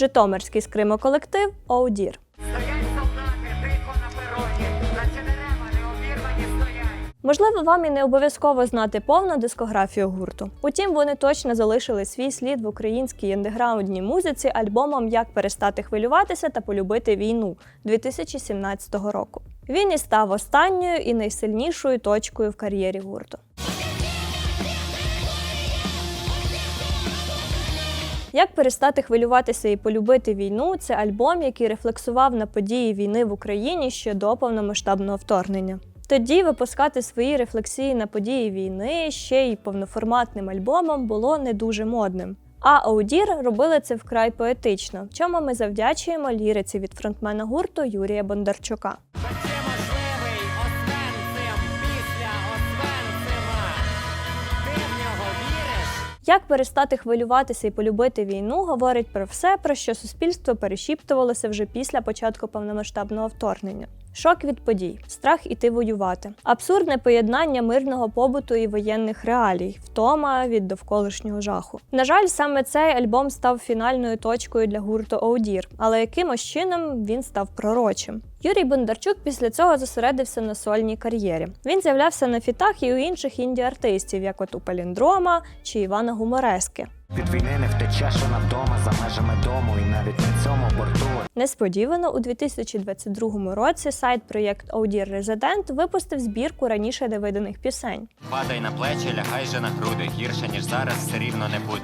Житомирський скримоколектив Оудір. Можливо, вам і не обов'язково знати повну дискографію гурту. Утім, вони точно залишили свій слід в українській андеграундній музиці альбомом Як перестати хвилюватися та полюбити війну 2017 року. Він і став останньою і найсильнішою точкою в кар'єрі гурту. Як перестати хвилюватися і полюбити війну це альбом, який рефлексував на події війни в Україні ще до повномасштабного вторгнення. Тоді випускати свої рефлексії на події війни ще й повноформатним альбомом було не дуже модним. А Аудір робили це вкрай поетично, чому ми завдячуємо ліриці від фронтмена гурту Юрія Бондарчука. Як перестати хвилюватися і полюбити війну, говорить про все, про що суспільство перешіптувалося вже після початку повномасштабного вторгнення. Шок від подій, страх іти воювати, абсурдне поєднання мирного побуту і воєнних реалій, втома від довколишнього жаху. На жаль, саме цей альбом став фінальною точкою для гурту Оудір, але якимось чином він став пророчим. Юрій Бондарчук після цього зосередився на сольній кар'єрі. Він з'являвся на фітах і у інших інді-артистів, як от у Паліндрома чи Івана Гуморески. Від війни не втечеш вона вдома за межами дому, і навіть на цьому борту. Несподівано у 2022 році сайт проєкт Audір Resident випустив збірку раніше невиданих пісень. Падай на плечі, лягай же на груди. Гірше, ніж зараз, все рівно не буде.